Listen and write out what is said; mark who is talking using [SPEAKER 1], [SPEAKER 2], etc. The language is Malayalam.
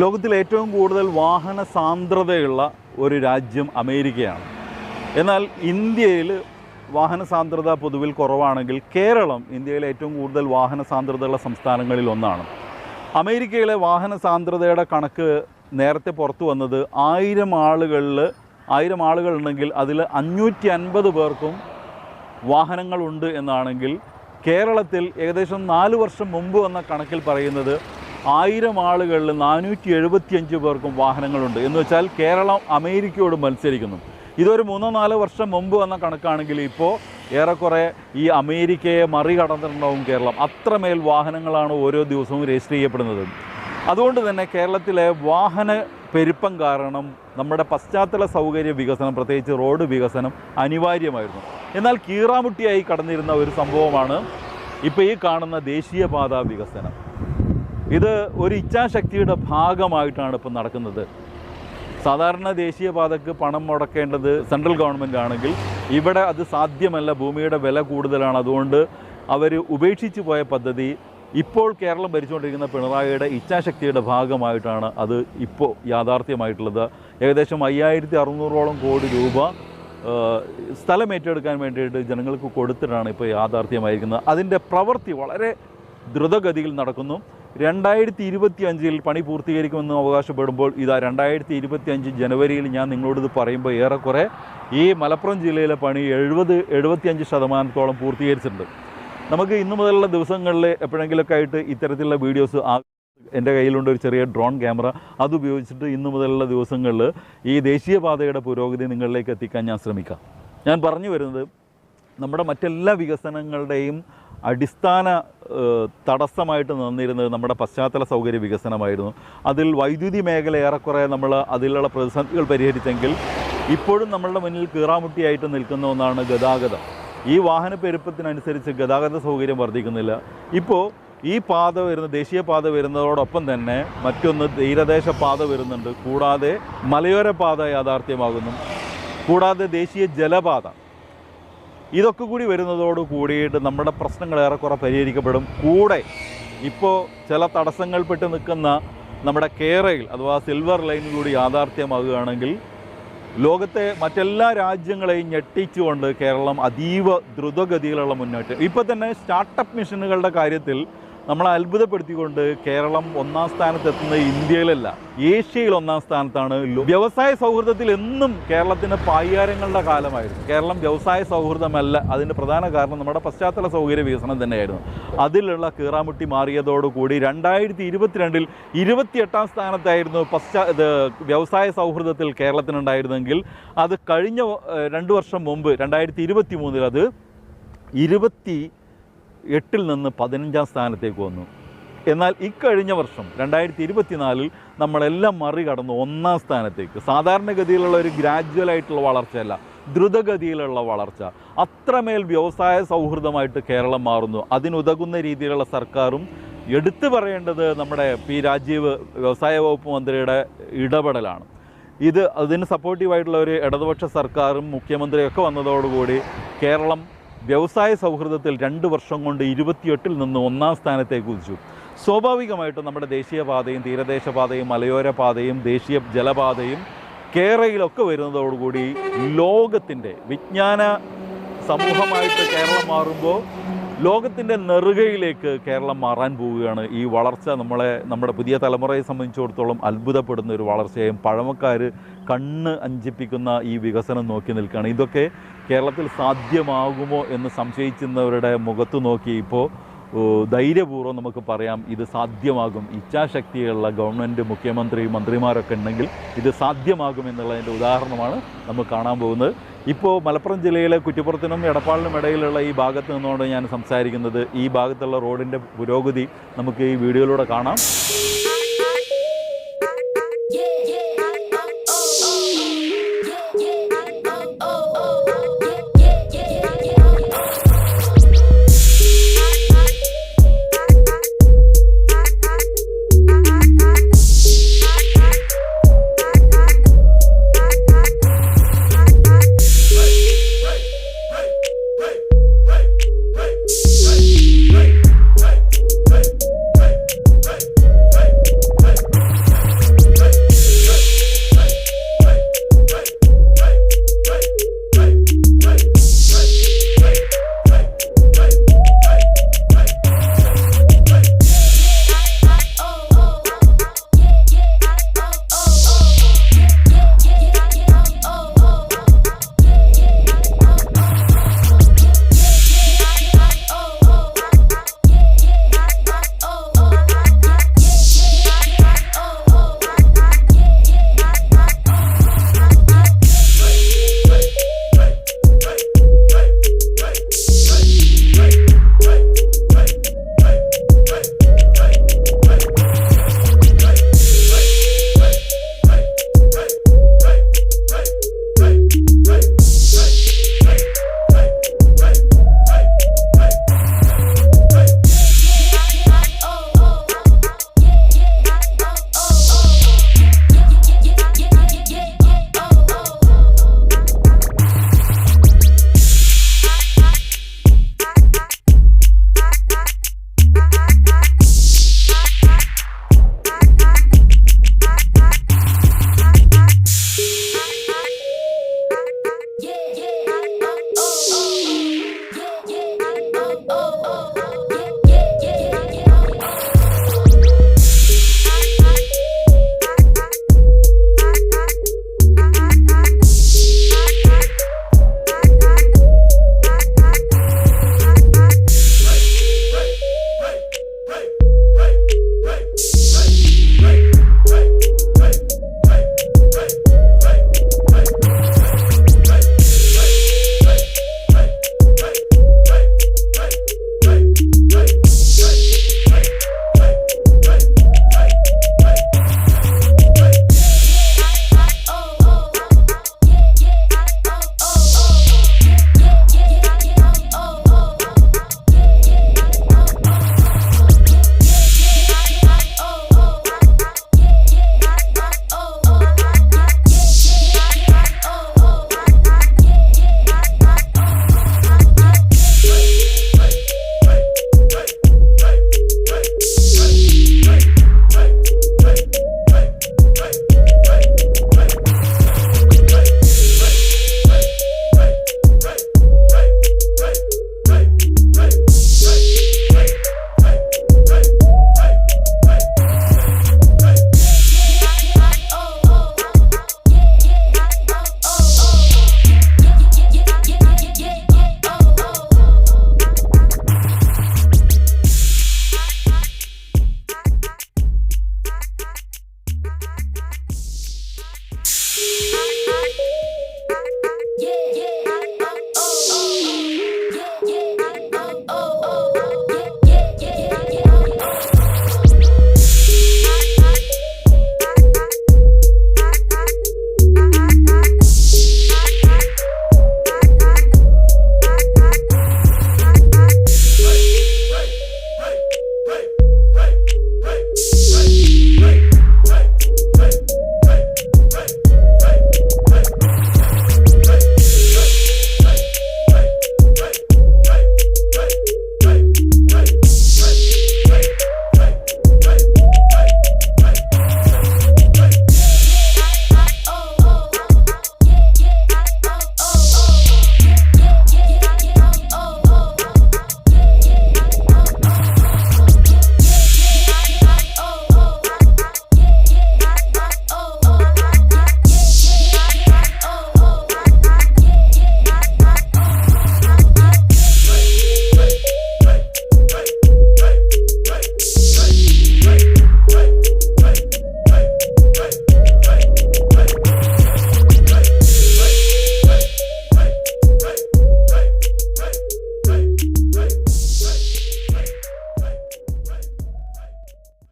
[SPEAKER 1] ലോകത്തിൽ ഏറ്റവും കൂടുതൽ വാഹന സാന്ദ്രതയുള്ള ഒരു രാജ്യം അമേരിക്കയാണ്. എന്നാൽ ഇന്ത്യയിൽ വാഹന സാന്ദ്രത പൊതുവിൽ കുറവാണെങ്കിൽ കേരളം ഇന്ത്യയിലെ ഏറ്റവും കൂടുതൽ വാഹന സാന്ദ്രതയുള്ള സംസ്ഥാനങ്ങളിൽ ഒന്നാണ്. അമേരിക്കയിലെ വാഹന സാന്ദ്രതയുടെ കണക്ക് നേരത്തെ പുറത്തു വന്നത് ആയിരം ആളുകളിൽ ആയിരം ആളുകളുണ്ടെങ്കിൽ അതിൽ അഞ്ഞൂറ്റി അൻപത് പേർക്കും വാഹനങ്ങളുണ്ട് എന്നാണെങ്കിൽ കേരളത്തിൽ ഏകദേശം നാല് വർഷം മുമ്പ് വന്ന കണക്കിൽ പറയുന്നത് ആയിരം ആളുകളിൽ നാനൂറ്റി എഴുപത്തിയഞ്ച് പേർക്കും വാഹനങ്ങളുണ്ട്. എന്ന് വെച്ചാൽ കേരളം അമേരിക്കയോട് മത്സരിക്കുന്നു. ഇതൊരു മൂന്നോ നാലോ വർഷം മുമ്പ് വന്ന കണക്കാണെങ്കിൽ ഇപ്പോൾ ഏറെക്കുറെ ഈ അമേരിക്കയെ മറികടന്നിട്ടുണ്ടാവും കേരളം. അത്രമേൽ വാഹനങ്ങളാണ് ഓരോ ദിവസവും രജിസ്റ്റർ ചെയ്യപ്പെടുന്നത്. അതുകൊണ്ട് തന്നെ കേരളത്തിലെ വാഹന പെരുപ്പം കാരണം നമ്മുടെ പശ്ചാത്തല സൗകര്യ വികസനം പ്രത്യേകിച്ച് റോഡ് വികസനം അനിവാര്യമായിരുന്നു. എന്നാൽ കീറാമുട്ടിയായി കടന്നിരുന്ന ഒരു സംഭവമാണ് ഇപ്പോൾ ഈ കാണുന്ന ദേശീയപാത വികസനം. ഇത് ഒരു ഇച്ഛാശക്തിയുടെ ഭാഗമായിട്ടാണ് ഇപ്പം നടക്കുന്നത്. സാധാരണ ദേശീയപാതയ്ക്ക് പണം മുടക്കേണ്ടത് സെൻട്രൽ ഗവൺമെന്റ് ആണെങ്കിൽ ഇവിടെ അത് സാധ്യമല്ല ഭൂമിയുടെ വില കൂടുതലാണ്. അതുകൊണ്ട് അവർ ഉപേക്ഷിച്ചു പോയ പദ്ധതി ഇപ്പോൾ കേരളം ഭരിച്ചുകൊണ്ടിരിക്കുന്ന പിണറായിയുടെ ഇച്ഛാശക്തിയുടെ ഭാഗമായിട്ടാണ് അത് ഇപ്പോൾ യാഥാർത്ഥ്യമായിട്ടുള്ളത്. ഏകദേശം അയ്യായിരത്തി അറുന്നൂറോളം കോടി രൂപ സ്ഥലം ഏറ്റെടുക്കാൻ വേണ്ടിയിട്ട് ജനങ്ങൾക്ക് കൊടുത്തിട്ടാണ് ഇപ്പോൾ യാഥാർത്ഥ്യമായിരിക്കുന്നത്. അതിന്റെ പ്രവൃത്തി വളരെ ദ്രുതഗതിയിൽ നടക്കുന്നു. രണ്ടായിരത്തി ഇരുപത്തി അഞ്ചിൽ പണി പൂർത്തീകരിക്കുമെന്ന് അവകാശപ്പെടുമ്പോൾ ഇതാ രണ്ടായിരത്തി ഇരുപത്തി അഞ്ച് ജനുവരിയിൽ ഞാൻ നിങ്ങളോടിത് പറയുമ്പോൾ ഏറെക്കുറെ ഈ മലപ്പുറം ജില്ലയിലെ പണി എഴുപത് എഴുപത്തിയഞ്ച് ശതമാനത്തോളം പൂർത്തീകരിച്ചിട്ടുണ്ട്. നമുക്ക് ഇന്നു മുതലുള്ള ദിവസങ്ങളിൽ എപ്പോഴെങ്കിലുമൊക്കെ ആയിട്ട് ഇത്തരത്തിലുള്ള വീഡിയോസ് ആ എന്റെ കയ്യിലുണ്ട് ഒരു ചെറിയ ഡ്രോൺ ക്യാമറ. അത് ഉപയോഗിച്ചിട്ട് ഇന്നു മുതലുള്ള ദിവസങ്ങളിൽ ഈ ദേശീയപാതയുടെ പുരോഗതി നിങ്ങളിലേക്ക് എത്തിക്കാൻ ഞാൻ ശ്രമിക്കാം. ഞാൻ പറഞ്ഞു വരുന്നത് നമ്മുടെ മറ്റെല്ലാ വികസനങ്ങളുടെയും അടിസ്ഥാന തടസ്സമായിട്ട് നിന്നിരുന്നത് നമ്മുടെ പശ്ചാത്തല സൗകര്യ വികസനമായിരുന്നു. അതിൽ വൈദ്യുതി മേഖല ഏറെക്കുറെ നമ്മൾ അതിലുള്ള പ്രതിസന്ധികൾ പരിഹരിച്ചെങ്കിൽ ഇപ്പോഴും നമ്മളുടെ മുന്നിൽ കീറാമുട്ടിയായിട്ട് നിൽക്കുന്ന ഒന്നാണ് ഗതാഗതം. ഈ വാഹന പെരുപ്പത്തിനനുസരിച്ച് ഗതാഗത സൗകര്യം വർദ്ധിക്കുന്നില്ല. ഇപ്പോൾ ഈ പാത വരുന്ന ദേശീയ പാത വരുന്നതോടൊപ്പം തന്നെ മറ്റൊന്ന് തീരദേശ പാത വരുന്നുണ്ട്. കൂടാതെ മലയോര പാത യാഥാർത്ഥ്യമാകുന്നു. കൂടാതെ ദേശീയ ജലപാത. ഇതൊക്കെ കൂടി വരുന്നതോട് കൂടിയിട്ട് നമ്മുടെ പ്രശ്നങ്ങൾ ഏറെക്കുറെ പരിഹരിക്കപ്പെടും. കൂടെ ഇപ്പോൾ ചില തടസ്സങ്ങൾ പെട്ട് നിൽക്കുന്ന നമ്മുടെ കേരയിൽ അഥവാ സിൽവർ ലൈൻ കൂടി യാഥാർത്ഥ്യമാകുകയാണെങ്കിൽ ലോകത്തെ മറ്റെല്ലാ രാജ്യങ്ങളെയും ഞെട്ടിച്ചുകൊണ്ട് കേരളം അതീവ ദ്രുതഗതിയിലുള്ള മുന്നേറ്റം. ഇപ്പോൾ തന്നെ സ്റ്റാർട്ടപ്പ് മിഷനുകളുടെ കാര്യത്തിൽ നമ്മളെ അത്ഭുതപ്പെടുത്തിക്കൊണ്ട് കേരളം ഒന്നാം സ്ഥാനത്തെത്തുന്ന ഇന്ത്യയിലല്ല ഏഷ്യയിൽ ഒന്നാം സ്ഥാനത്താണ്. വ്യവസായ സൗഹൃദത്തിൽ എന്നും കേരളത്തിന് പായ്യാരങ്ങളുടെ കാലമായിരുന്നു. കേരളം വ്യവസായ സൗഹൃദമല്ല അതിന്റെ പ്രധാന കാരണം നമ്മുടെ പശ്ചാത്തല സൗകര്യ വികസനം തന്നെയായിരുന്നു. അതിലുള്ള കീറാമുട്ടി മാറിയതോടുകൂടി രണ്ടായിരത്തി ഇരുപത്തിരണ്ടിൽ ഇരുപത്തിയെട്ടാം സ്ഥാനത്തായിരുന്നു പശ്ചാ ഇത് വ്യവസായ സൗഹൃദത്തിൽ കേരളത്തിനുണ്ടായിരുന്നെങ്കിൽ. അത് കഴിഞ്ഞ രണ്ട് വർഷം മുമ്പ് രണ്ടായിരത്തി ഇരുപത്തി മൂന്നിൽ അത് ഇരുപത്തി എട്ടിൽ നിന്ന് പതിനഞ്ചാം സ്ഥാനത്തേക്ക് വന്നു. എന്നാൽ ഇക്കഴിഞ്ഞ വർഷം രണ്ടായിരത്തി ഇരുപത്തിനാലിൽ നമ്മളെല്ലാം മറികടന്ന് ഒന്നാം സ്ഥാനത്തേക്ക്. സാധാരണഗതിയിലുള്ള ഒരു ഗ്രാജ്വൽ ആയിട്ടുള്ള വളർച്ചയല്ല ദ്രുതഗതിയിലുള്ള വളർച്ച. അത്രമേൽ വ്യവസായ സൗഹൃദമായിട്ട് കേരളം മാറുന്നു. അതിനുതകുന്ന രീതിയിലുള്ള സർക്കാരും എടുത്തു പറയേണ്ടത് നമ്മുടെ പി രാജീവ് വ്യവസായ വകുപ്പ് മന്ത്രിയുടെ ഇടപെടലാണ്. ഇത് അതിന് സപ്പോർട്ടീവായിട്ടുള്ള ഒരു ഇടതുപക്ഷ സർക്കാരും മുഖ്യമന്ത്രിയൊക്കെ വന്നതോടുകൂടി കേരളം വ്യവസായ സൗഹൃദത്തിൽ രണ്ട് വർഷം കൊണ്ട് ഇരുപത്തിയെട്ടിൽ നിന്ന് ഒന്നാം സ്ഥാനത്തേക്ക് കുതിച്ചു. സ്വാഭാവികമായിട്ടും നമ്മുടെ ദേശീയപാതയും തീരദേശപാതയും മലയോരപാതയും മലയോര പാതയും ദേശീയ ജലപാതയും കേരളയിലൊക്കെ വരുന്നതോടുകൂടി ലോകത്തിന്റെ വിജ്ഞാന സമൂഹമായിട്ട് കേരളം മാറുമ്പോൾ ലോകത്തിന്റെ നെറുകയിലേക്ക് കേരളം മാറാൻ പോവുകയാണ്. ഈ വളർച്ച നമ്മളെ നമ്മുടെ പുതിയ തലമുറയെ സംബന്ധിച്ചിടത്തോളം അത്ഭുതപ്പെടുന്ന ഒരു വളർച്ചയും പഴമക്കാർ കണ്ണ് അഞ്ചിപ്പിക്കുന്ന ഈ വികസനം നോക്കി നിൽക്കുകയാണ്. ഇതൊക്കെ കേരളത്തിൽ സാധ്യമാകുമോ എന്ന് സംശയിക്കുന്നവരുടെ മുഖത്ത് നോക്കി ഇപ്പോൾ ധൈര്യപൂർവം നമുക്ക് പറയാം ഇത് സാധ്യമാകും. ഇച്ഛാശക്തിയുള്ള ഗവൺമെന്റ് മുഖ്യമന്ത്രി മന്ത്രിമാരൊക്കെ ഉണ്ടെങ്കിൽ ഇത് സാധ്യമാകും എന്നുള്ളതിന്റെ ഉദാഹരണമാണ് നമുക്ക് കാണാൻ പോകുന്നത്. ഇപ്പോൾ മലപ്പുറം ജില്ലയിലെ കുറ്റിപ്പുറത്തിനും എടപ്പാളിനും ഇടയിലുള്ള ഈ ഭാഗത്ത് നിന്നുകൊണ്ട് ഞാൻ സംസാരിക്കുന്നത് ഈ ഭാഗത്തുള്ള റോഡിന്റെ പുരോഗതി നമുക്ക് ഈ വീഡിയോയിലൂടെ കാണാം.